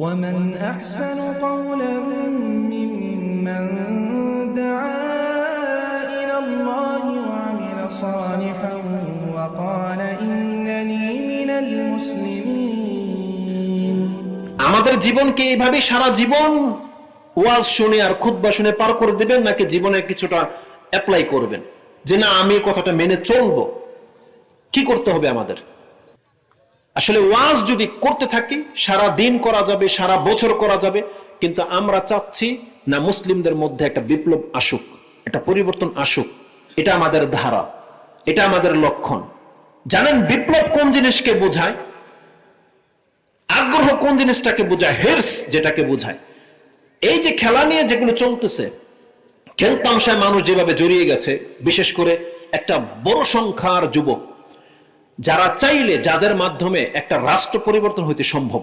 ومن أحسن قولا ممن دعا إلى الله وعمل صالحا وقال إنني من المسلمين আমাদের জীবনকে এইভাবে সারা জীবন ওয়াজ শুনে আর খুতবা শুনে পার করে দিবেন নাকি জীবনের কিছুটা অ্যাপ্লাই করবেন যে না আমি এই কথাটা মেনে চলবো কি করতে হবে আমাদের আসলে ওয়াজ যদি করতে থাকি, সারা দিন করা যাবে, সারা বছর করা যাবে, কিন্তু আমরা চাচ্ছি না মুসলিমদের মধ্যে একটা বিপ্লব আসুক, একটা পরিবর্তন আসুক। এটা আমাদের ধারা, এটা আমাদের লক্ষণ। জানেন বিপ্লব কোন জিনিসকে বোঝায়? আগ্রহ কোন জিনিসটাকে বোঝায়? হের্স যেটাকে বোঝায়। এই যে খেলা নিয়ে যেগুলো চলতেছে খেলতামশায় মানুষ যেভাবে জড়িয়ে গেছে, বিশেষ করে একটা বড় সংখ্যার যুবক। যারা চাইলে যাদের মাধ্যমে একটা রাষ্ট্র পরিবর্তন হইতে সম্ভব।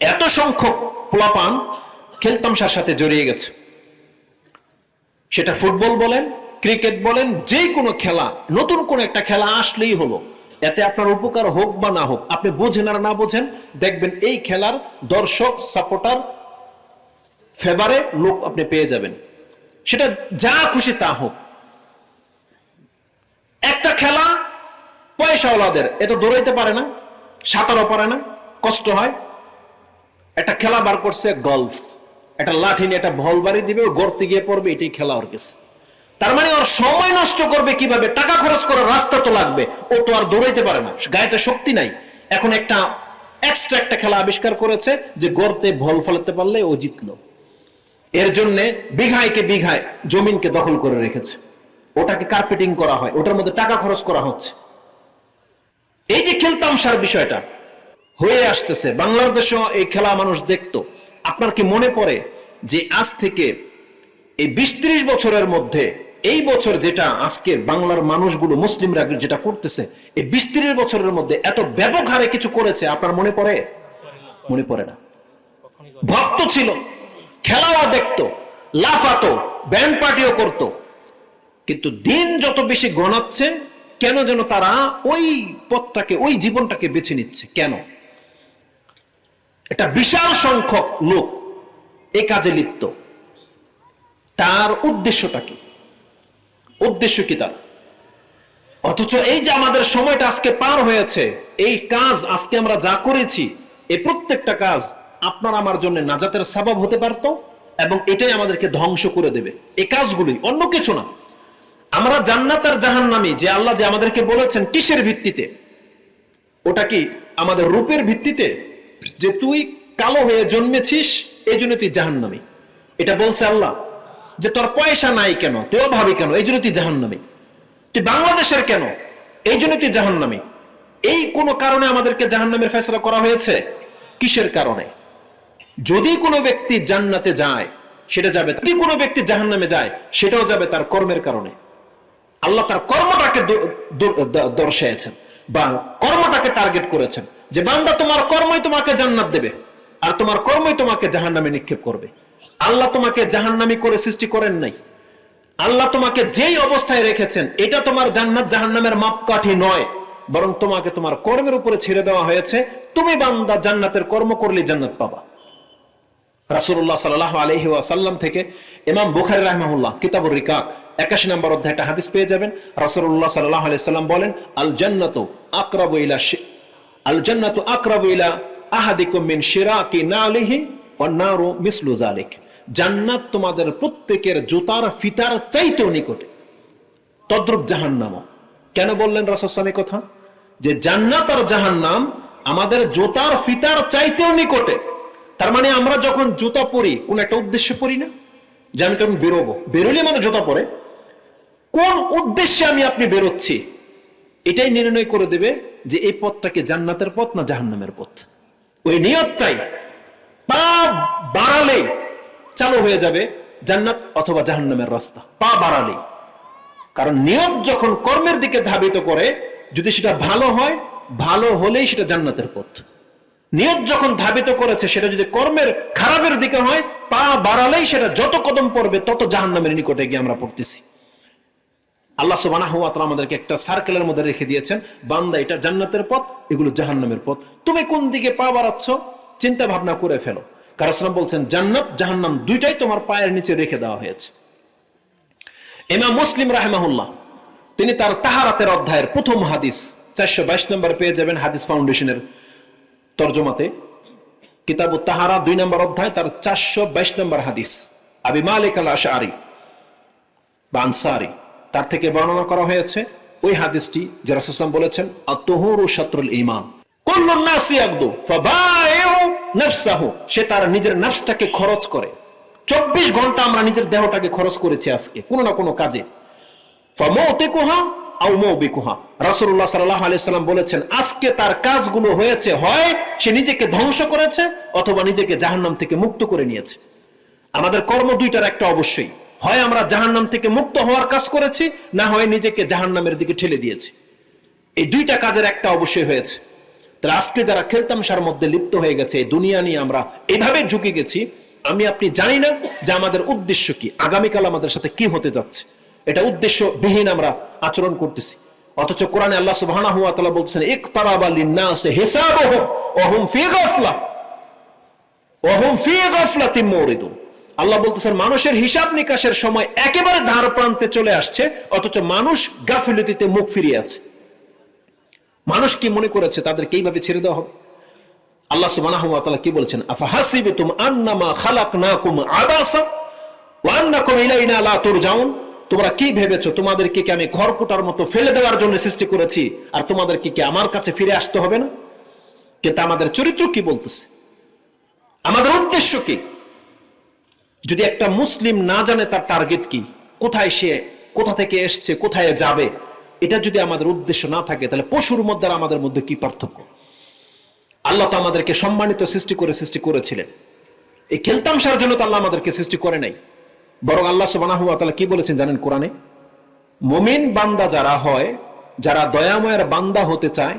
এত সংখ্যক পোলাপান খেলতামশার সাথে জড়িয়ে গেছে। সেটা ফুটবল বলেন, ক্রিকেট বলেন যে কোনো খেলা, নতুন কোন একটা খেলা আসলেই হলো। এতে আপনার উপকার হোক বা না হোক, আপনি বোঝেন আর না বোঝেন, দেখবেন এই খেলার দর্শক, সাপোর্টার, ফেভারে লোক আপনি পেয়ে যাবেন। সেটা যা খুশি তা হোক। একটা খেলা পয়সাওয়ালাদের এ তো দৌড়াইতে পারে না, সাঁতারও পারে না, কষ্ট হয়। একটা খেলা বার করছে গলফ একটা লাঠি নিয়ে একটা ভল বাড়ি দিবে, ও গর্তে গিয়ে পড়বে, এটাই খেলা ওর কাছে তার মানে ওর সময় নষ্ট করবে কীভাবে? টাকা খরচ করার রাস্তা তো লাগবে, ও তো আর দৌড়াইতে পারে না। গায়েতে শক্তি নাই। এখন একটা এক্সট্রা একটা খেলা আবিষ্কার করেছে, যে গর্তে ভল ফলাতে পারলে ও জিতলো। এর জন্য বিঘায়কে বিঘায় জমিনকে দখল করে রেখেছে। ওটাকে কার্পেটিং করা হয়, ওটার মধ্যে টাকা খরচ করা হচ্ছে। এই যে খেলতামশার বিষয়টা হয়ে আসতেছে, বাংলাদেশেও এই খেলা মানুষ দেখতো। আপনার কি মনে পড়ে যে আজ থেকে এই বিশ ত্রিশ বছরের মধ্যে এই বছর যেটা আজকের বাংলার মানুষগুলো, মুসলিমরা যেটা করতেছে, এই বিশ ত্রিশ বছরের মধ্যে এত ব্যাপক হারে কিছু করেছে, আপনার মনে পড়ে? মনে পড়ে না। ভক্ত ছিল, খেলাও দেখতো, লাফাতো, ব্যান্ড পার্টিও করতো। কিন্তু দিন যত বেশি গণাচ্ছে কেন যেন তারা ওই পথটাকে, ওই জীবনটাকে বেছে নিচ্ছে? কেন? একটা বিশাল সংখ্যক লোক এই কাজে লিপ্ত। তার উদ্দেশ্যটা কি? উদ্দেশ্য কি তার? অথচ এই যে আমাদের সময়টা আজকে পার হয়েছে, এই কাজ আজকে আমরা যা করেছি, এই প্রত্যেকটা কাজ আপনার আমার জন্য নাজাতের সাবাব হতে পারতো এবং এটাই আমাদেরকে ধ্বংস করে দেবে। এই কাজগুলোই, অন্য কিছু না। আমরা জান্নাত আর জাহান্নামি যে আল্লাহ যে আমাদেরকে বলেছেন কিসের ভিত্তিতে? ওটা কি আমাদের রূপের ভিত্তিতে? যে তুই কালো হয়ে জন্মেছিস এই জন্য তুই জাহান্নামি। এটা বলছে আল্লাহ। যে তোর পয়সা নাই কেন? তুই অভাবী কেন? এই জন্য তুই জাহান্নামি। তুই বাংলাদেশের কেন? এই জন্য তুই জাহান্নামি। এই কোন কারণে আমাদেরকে জাহান্নামের ফেসলা করা হয়েছে? কিসের কারণে? যদি কোনো ব্যক্তি জান্নাতে যায়, সেটা যাবে যদি কোনো ব্যক্তি জাহান্নামে যায়, সেটাও যাবে তার কর্মের কারণে। আল্লাহ তার কর্মটাকে দর্শাইছেন বা কর্মটাকে টার্গেট করেছেন যে বান্দা তোমার কর্মই তোমাকে জান্নাত দেবে আর তোমার কর্মই তোমাকে জাহান্নামে নিক্ষেপ করবে। আল্লাহ তোমাকে জাহান্নামি করে সৃষ্টি করেন নাই। আল্লাহ তোমাকে যেই অবস্থায় রেখেছেন, এটা তোমার জান্নাত জাহান্নামের মাপকাঠি নয়, বরং তোমাকে তোমার কর্মের উপরে ছেড়ে দেওয়া হয়েছে। তুমি বান্দা, জান্নাতের কর্ম করলে জান্নাত পাবা। রাসূলুল্লাহ সাল্লাল্লাহু আলাইহি ওয়াসাল্লাম থেকে ইমাম বুখারী রাহিমাহুল্লাহ কিতাবুর রিকাক একাশি নম্বর অধ্যায় একটা হাদিস পেয়ে যাবেন। রাসূলুল্লাহ সাল্লাল্লাহু আলাইহি সাল্লাম বলেন আল জান্নাতু আকরাবু ইলা আল জান্নাতু আকরাবু ইলা আহাদিকুম মিন শিরাকি নালিহি ওয়ান নারু মিসলু যালিক। জান্নাত তোমাদের প্রত্যেকের জুতার ফিতার চাইতেও নিকটে। তদ্রুপ জাহান্নাম কেন বললেন রাসূল কথা? যে জান্নাত আর জাহান্নাম আমাদের জুতার ফিতার চাইতেও নিকটে। তার মানে আমরা যখন জুতা পরি, কোন একটা উদ্দেশ্যে পরি না। যে আমি তখন বেরোবো। বেরোলে মানে জুতা পরে। কোন উদ্দেশ্যে আমি আপনি বেরোচ্ছি? এটাই নির্ণয় করে দেবে যে এই পথটাকে জান্নাতের পথ না জাহান্নামের পথ। ওই নিয়তটাই পা বাড়ালে চালু হয়ে যাবে জান্নাত অথবা জাহান্নামের রাস্তা, পা বাড়ালেই। কারণ নিয়ত যখন কর্মের দিকে ধাবিত করে, যদি সেটা ভালো হয়, ভালো হলেই সেটা জান্নাতের পথ। নিয়ত যখন ধাবিত করেছে, সেটা যদি কর্মের খারাপের দিকে হয়, পা বাড়ালেই সেটা যত কদম পড়বে, তত জাহান্নামের নিকটে গিয়ে আমরা পড়তেছি। আল্লাহ তাআলা আমাদেরকে একটা সার্কেলের মধ্যে রেখে দিয়েছেন। বান্দা এটা জান্নাতের পথ, এগুলো জাহান্নামের পথ। তুমি কোন দিকে পা বাড়াচ্ছ চিন্তা ভাবনা করে ফেলো। কারণ বলছেন, জান্নাত, জাহান্নাম দুইটাই তোমার পায়ের নিচে রেখে দেওয়া হয়েছে। ইমাম মুসলিম রাহেমাহুল্লাহ, তিনি তার তাহারাতের অধ্যায়ের প্রথম হাদিস, চারশো বাইশ নম্বর পেয়ে যাবেন হাদিস ফাউন্ডেশনের তর্জমাতে। কিতাব তাহারা, দুই নম্বর অধ্যায়, তার চারশো বাইশ নম্বর হাদিস। আবি মালিক আল আশারি বা আনসারি। তার থেকে বর্ণনা করা হয়েছে ওই হাদিসটি যে রাসুসলাম বলেছেন আত্মহুরু শাত্রুল ইমান সে তার নিজের নাফসটাকে খরচ করে। চব্বিশ ঘণ্টা আমরা নিজের দেহটাকে খরচ করেছি আজকে, কোনো না কোনো কাজে। ফামৌতিকুহা আও মৌবিকুহা। রাসূলুল্লাহ সাল্লাল্লাহু আলাইহি সাল্লাম বলেছেন, আজকে তার কাজগুলো হয়েছে, হয় সে নিজেকে ধ্বংস করেছে অথবা নিজেকে জাহান্নাম থেকে মুক্ত করে নিয়েছে। আমাদের কর্ম দুইটার একটা অবশ্যই। হয় আমরা জাহান্নাম থেকে মুক্ত হওয়ার কাজ করেছি, না হয় নিজেকে জাহান্নামের দিকে ঠেলে দিয়েছি। এই দুইটা কাজের একটা অবশ্যই হয়েছে। তাহলে আজকে যারা খেলতামশার মধ্যে লিপ্ত হয়ে গেছে, এই দুনিয়া নিয়ে আমরা এইভাবে ঝুঁকে গেছি, আমি আপনি জানি না যে আমাদের উদ্দেশ্য কি, আগামীকাল আমাদের সাথে কি হতে যাচ্ছে। এটা উদ্দেশ্য বিহীন আমরা আচরণ করতেছি। অথচ কোরআনে আল্লাহ সুবহানাহু ওয়া তাআলা বলছেন ইকতারাবা লিন-নাসি হিসাবুহুম ওয়া হুম ফি গাফলা, ওয়া হুম ফি গাফলাতিন মুরিদুন। আল্লাহ বলতেছেন, মানুষের হিসাব নিকাশের সময় একেবারে ধার প্রান্তে চলে আসছে, অথচ মানুষ গাফিলতিতে মুখ ফিরিয়ে আছে। মানুষ কি মনে করেছে, তাদেরকে এইভাবে ছেড়ে দেওয়া হবে? আল্লাহ সুবহানাহু ওয়া তাআলা কি বলেছেন? আফা হাসিবতুম আন্নামা খালাকনাকুম আবাসা ওয়া আন্নাকুম ইলাইনা লা তুরজাউন। তোমরা কি ভেবেছো, তোমাদেরকে কি আমি খড়কুটার মতো ফেলে দেওয়ার জন্য সৃষ্টি করেছি, আর তোমাদেরকে কি আমার কাছে ফিরে আসতে হবে না? কিন্তু আমাদের চরিত্র কি বলতেছে? আমাদের উদ্দেশ্য কি? যদি একটা মুসলিম না জানে তার টার্গেট কি, কোথায় সে, কোথা থেকে এসছে, কোথায় যাবে, এটা যদি আমাদের উদ্দেশ্য না থাকে, তাহলে পশুর মধ্যে আমাদের মধ্যে কি পার্থক্য? আল্লাহ তো আমাদেরকে সম্মানিত সৃষ্টি করে সৃষ্টি করেছিলেন। এই খেলতামশার জন্য তো আল্লাহ আমাদেরকে সৃষ্টি করে নাই। বরং আল্লাহ সুবহানাহু ওয়া তাআলা কি বলেছেন জানেন কোরআনে? মুমিন বান্দা যারা হয়, যারা দয়াময়ের বান্দা হতে চায়,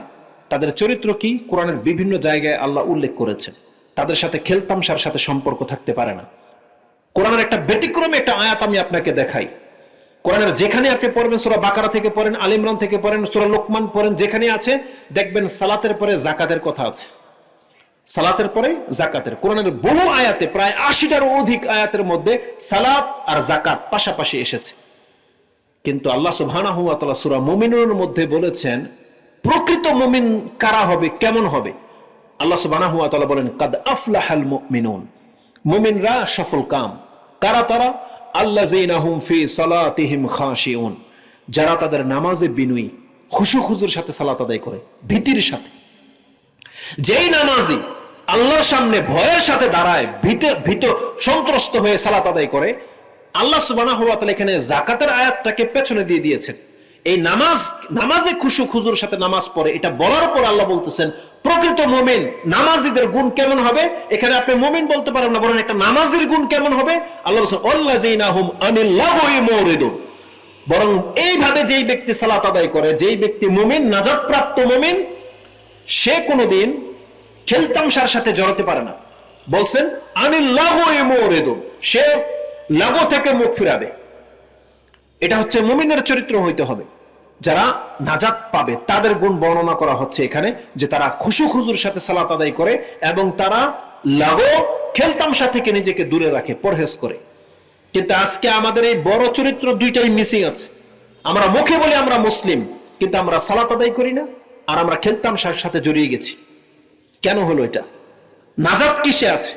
তাদের চরিত্র কি? কোরআনের বিভিন্ন জায়গায় আল্লাহ উল্লেখ করেছেন। তাদের সাথে খেলতামশার সাথে সম্পর্ক থাকতে পারে না। কোরআনের একটা ব্যতিক্রমে একটা আয়াত আমি আপনাকে দেখাই। কোরআনের যেখানে আপনি পড়বেন, সুরা বাকারা থেকে পড়েন, আল ইমরান থেকে পড়েন, সুরা লোকমান পড়েন, যেখানে আছে, দেখবেন সালাতের পরে জাকাতের কথা আছে। সালাতের পরে জাকাতের কোরআনের বহু আয়াতে, প্রায় আশিটারও অধিক আয়াতের মধ্যে সালাত আর জাকাত পাশাপাশি এসেছে। কিন্তু আল্লাহ সুবহানাহু ওয়া তাআলা সূরা মুমিনুনের মধ্যে বলেছেন, প্রকৃত মুমিন কারা হবে, কেমন হবে? আল্লাহ সুবহানাহু ওয়া তাআলা বলেন, কাদ আফলাহাল মুমিনুন। মুমিনরা সফল কাম। কারা তারা? আল্লাযীনাহুম ফি সালাতিহিম খাশিউন। যারা তাদের নামাজে বিনয়ী, খুশু খুজুর সাথে সালাত আদায় করে, ভীতির সাথে। যেই নামাজি আল্লাহর সামনে ভয়ের সাথে দাঁড়ায়, ভীত ভীত, সন্ত্রস্ত হয়ে সালাত আদায় করে, আল্লাহ সুবানা হওয়া তাহলে এখানে জাকাতের আয়াতটাকে পেছনে দিয়ে দিয়েছেন। এই নামাজ, নামাজে খুশু খুজুর সাথে নামাজ পড়ে, এটা বলার পর আল্লাহ বলতেছেন প্রকৃত মোমেন নামাজিদের গুণ কেমন হবে? এখানে আপনি মোমিন বলতে পারেন না বলেন একটা নামাজির গুণ কেমন হবে? আল্লাহ বরং এইভাবে যেই ব্যক্তি সালাত আদায় করে, যেই ব্যক্তি মুমিন নাজাত প্রাপ্ত মুমিন, সে কোনোদিন খেলতামশার সাথে জড়াতে পারে না। বলছেন এমোরেদুন সে লাগো থেকে মুখ ফিরাবে। এটা হচ্ছে মুমিনের চরিত্র হইতে হবে। যারা নাজাত পাবে, তাদের গুণ বর্ণনা করা হচ্ছে এখানে যে তারা খুশু খুজুর সাথে সালাত আদায় করে এবং তারা লাগো খেলতামশা থেকে নিজেকে দূরে রাখে, পরহেজ করে। কিন্তু আজকে আমাদের এই বড় চরিত্র দুইটাই মিসিং আছে। আমরা মুখে বলি আমরা মুসলিম, কিন্তু আমরা সালাত আদায় করি না, আর আমরা খেলতাম সাথে জড়িয়ে গেছি। কেন হলো এটা? নাজাত কিসে আছে?